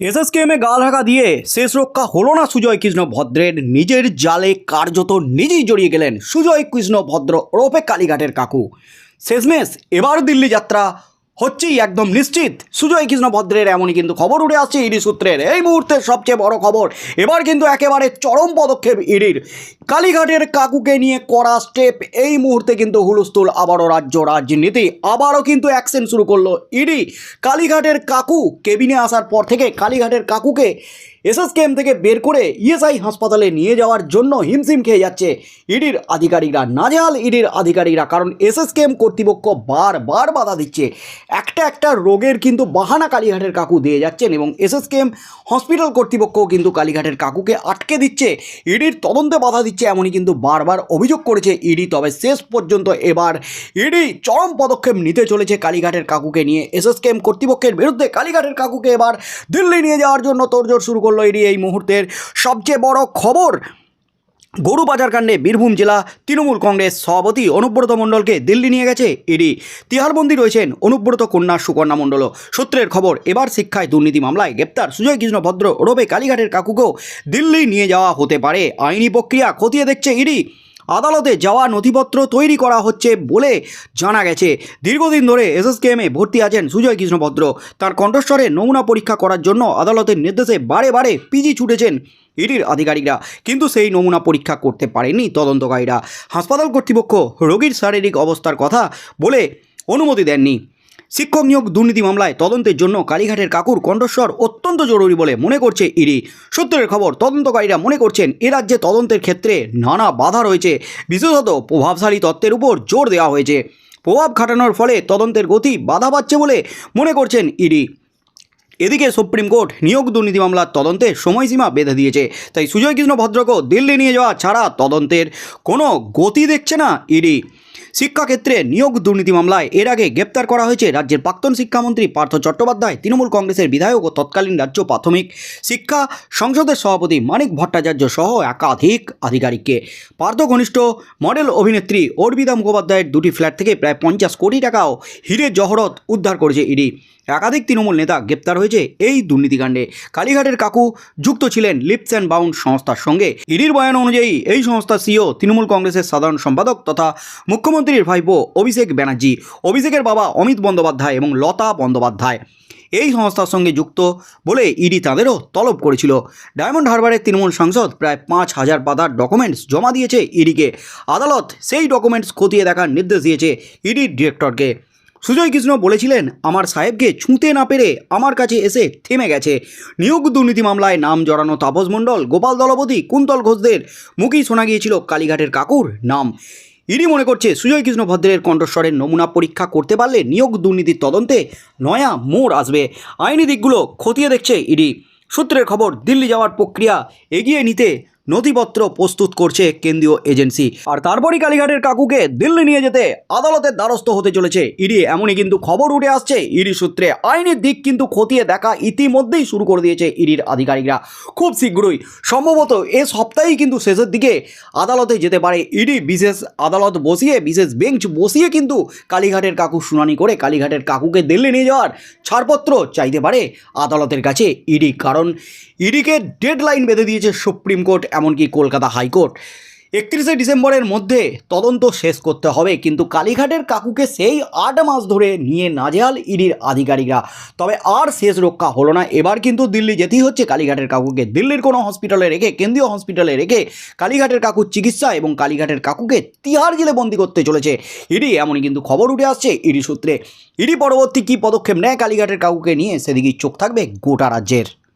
এসএসকেএমে গাল হাঁকা দিয়ে শেষ রক্ষা হলো না সুজয় কৃষ্ণ ভদ্রের। নিজের জালে কার্যত নিজেই জড়িয়ে গেলেন সুজয় কৃষ্ণ ভদ্র ওরফে কালীঘাটের কাকু। শেষমেশ এবার দিল্লি যাত্রা হচ্ছেই একদম নিশ্চিত। সুজয় কৃষ্ণ ভদ্রের এমনই কিন্তু খবর উঠে আসছে ইডি সূত্রের। এই মুহূর্তের সবচেয়ে বড় খবর, এবার কিন্তু একেবারে চরম পদক্ষেপ ইডির। কালীঘাটের কাকুকে নিয়ে করা স্টেপ, এই মুহূর্তে কিন্তু হুলস্থুল, আবারও রাজ্য রাজনীতি, আবারও কিন্তু অ্যাকশন শুরু করল ইডি। কালীঘাটের কাকু কেবিনে আসার পর থেকে কালীঘাটের কাকুকে এসএসকেএম থেকে বের করে ইএসআই হাসপাতালে নিয়ে যাওয়ার জন্য হিমশিম খেয়ে যাচ্ছে ইডির আধিকারিকরা। নাজেহাল ইডির আধিকারিকরা, কারণ এসএসকেএম কর্তৃপক্ষ বারবার বাধা দিচ্ছে। একটা একটা রোগের কিন্তু বাহানা কালীঘাটের কাকু দিয়ে যাচ্ছেন এবং এসএসকেএম হসপিটাল কর্তৃপক্ষও কিন্তু কালীঘাটের কাকুকে আটকে দিচ্ছে। ইডির তদন্তে বাধা দিচ্ছে এমনই কিন্তু বারবার অভিযোগ করেছে ইডি। তবে শেষ পর্যন্ত এবার ইডি চরম পদক্ষেপ নিতে চলেছে কালীঘাটের কাকুকে নিয়ে। এসএসকেএম কর্তৃপক্ষের বিরুদ্ধে কালীঘাটের কাকুকে এবার দিল্লি নিয়ে যাওয়ার জন্য তোড়জোড় শুরু করল ইডি। এই মুহূর্তের সবচেয়ে বড় খবর গরুবাজার কাণ্ডে বীরভূম জেলা তৃণমূল কংগ্রেস সভাপতি অনুব্রত মণ্ডলকে দিল্লি নিয়ে গেছে ইডি। তিহারবন্দি রয়েছেন অনুব্রত কন্যা সুকন্যা মণ্ডল। সূত্রের খবর, এবার শিক্ষায় দুর্নীতি মামলায় গ্রেপ্তার সুজয় কৃষ্ণ ভদ্র রোবে কালীঘাটের কাকুকেও দিল্লি নিয়ে যাওয়া হতে পারে। আইনি প্রক্রিয়া খতিয়ে দেখছে ইডি। আদালতে যাওয়া নথিপত্র তৈরি করা হচ্ছে বলে জানা গেছে। দীর্ঘদিন ধরে এসএসকেএমে ভর্তি আছেন সুজয় কৃষ্ণভদ্র। তার কণ্ঠস্বরে নমুনা পরীক্ষা করার জন্য আদালতের নির্দেশে বারে বারে পিজি ছুটেছেন ইডির আধিকারিকরা। কিন্তু সেই নমুনা পরীক্ষা করতে পারেনি তদন্তকারীরা। হাসপাতাল কর্তৃপক্ষ রোগীর শারীরিক অবস্থার কথা বলে অনুমতি দেননি। শিক্ষক নিয়োগ দুর্নীতি মামলায় তদন্তের জন্য কালীঘাটের কাকুর কণ্ঠস্বর অত্যন্ত জরুরি বলে মনে করছে ইডি। সূত্রের খবর, তদন্তকারীরা মনে করছেন এ রাজ্যে তদন্তের ক্ষেত্রে নানা বাধা রয়েছে। বিশেষত প্রভাবশালী তত্ত্বের উপর জোর দেওয়া হয়েছে। প্রভাব খাটানোর ফলে তদন্তের গতি বাধা পাচ্ছে বলে মনে করছেন ইডি। এদিকে সুপ্রিম কোর্ট নিয়োগ দুর্নীতি মামলার তদন্তে সময়সীমা বেঁধে দিয়েছে। তাই সুজয় কৃষ্ণ ভদ্রকেও দিল্লি নিয়ে যাওয়া ছাড়া তদন্তের কোনো গতি দেখছে না ইডি। শিক্ষাক্ষেত্রে নিয়োগ দুর্নীতি মামলায় এর আগে গ্রেপ্তার করা হয়েছে রাজ্যের প্রাক্তন শিক্ষামন্ত্রী পার্থ চট্টোপাধ্যায়, তৃণমূল কংগ্রেসের বিধায়ক ও তৎকালীন রাজ্য প্রাথমিক শিক্ষা সংসদের সভাপতি মানিক ভট্টাচার্য সহ একাধিক আধিকারিককে। পার্থ ঘনিষ্ঠ মডেল অভিনেত্রী অর্বিতা মুখোপাধ্যায়ের দুটি ফ্ল্যাট থেকে প্রায় পঞ্চাশ কোটি টাকাও হিরে জহরত উদ্ধার করেছে ইডি। একাধিক তৃণমূল নেতা গ্রেপ্তার হয়েছে এই দুর্নীতিকাণ্ডে। কালীঘাটের কাকু যুক্ত ছিলেন লিপস অ্যান্ড বাউন্ড সংস্থার সঙ্গে। ইডির বয়ান অনুযায়ী এই সংস্থার সিও তৃণমূল কংগ্রেসের সাধারণ সম্পাদক তথা মুখ্যমন্ত্রীর ভাইপো অভিষেক ব্যানার্জি, অভিষেকের বাবা অমিত বন্দ্যোপাধ্যায় এবং লতা বন্দ্যোপাধ্যায়। এই সংস্থার সঙ্গে যুক্ত বলে ইডি তাঁদেরও তলব করেছিল। ডায়মন্ড হারবারের তৃণমূল সাংসদ প্রায় পাঁচ হাজার পাতার ডকুমেন্টস জমা দিয়েছে ইডিকে। আদালত সেই ডকুমেন্টস খতিয়ে দেখার নির্দেশ দিয়েছে ইডির ডিরেক্টরকে। সুজয় কৃষ্ণ বলেছিলেন, আমার সাহেবকে ছুঁতে না পেরে আমার কাছে এসে থেমে গেছে। নিয়োগ দুর্নীতি মামলায় নাম জড়ানো তাপস মণ্ডল, গোপাল দলপতি, কুন্তল ঘোষদের মুখেই শোনা গিয়েছিল কালীঘাটের কাকুর নাম। ইডি মনে করছে সুজয় কৃষ্ণ ভদ্রের কণ্ঠস্বরের নমুনা পরীক্ষা করতে পারলে নিয়োগ দুর্নীতির তদন্তে নয়া মোড় আসবে। আইনি দিকগুলো খতিয়ে দেখছে ইডি। সূত্রের খবর, দিল্লি যাওয়ার প্রক্রিয়া এগিয়ে নিতে নথিপত্র প্রস্তুত করছে কেন্দ্রীয় এজেন্সি। আর তারপরই কালীঘাটের কাকুকে দিল্লি নিয়ে যেতে আদালতের দ্বারস্থ হতে চলেছে ইডি। এমনই কিন্তু খবর উঠে আসছে ইডি সূত্রে। আইনের দিক কিন্তু খতিয়ে দেখা ইতিমধ্যেই শুরু করে দিয়েছে ইডির আধিকারিকরা। খুব শীঘ্রই, সম্ভবত এ সপ্তাহেই কিন্তু শেষের দিকে আদালতে যেতে পারে ইডি। বিশেষ আদালত বসিয়ে, বিশেষ বেঞ্চ বসিয়ে কিন্তু কালীঘাটের কাকু শুনানি করে কালীঘাটের কাকুকে দিল্লি নিয়ে যাওয়ার ছাড়পত্র চাইতে পারে আদালতের কাছে ইডি। কারণ ইডিকে ডেডলাইন বেঁধে দিয়েছে সুপ্রিম কোর্ট এমনকি কলকাতা হাইকোর্ট। একত্রিশে ডিসেম্বরের মধ্যে তদন্ত শেষ করতে হবে, কিন্তু কালীঘাটের কাকুকে সেই আট মাস ধরে নিয়ে নাজেহাল ইডির আধিকারিকরা। তবে আর শেষ রক্ষা হলো না। এবার কিন্তু দিল্লি যেতেই হচ্ছে কালীঘাটের কাকুকে। দিল্লির কোনো হসপিটালে রেখে, কেন্দ্রীয় হসপিটালে রেখে কালীঘাটের কাকুর চিকিৎসা এবং কালীঘাটের কাকুকে তিহার জেলে বন্দি করতে চলেছে ইডি। এমনই কিন্তু খবর উঠে আসছে ইডি সূত্রে। ইডি পরবর্তী কী পদক্ষেপ নেয় কালীঘাটের কাকুকে নিয়ে, সেদিকেই চোখ থাকবে গোটা রাজ্যের।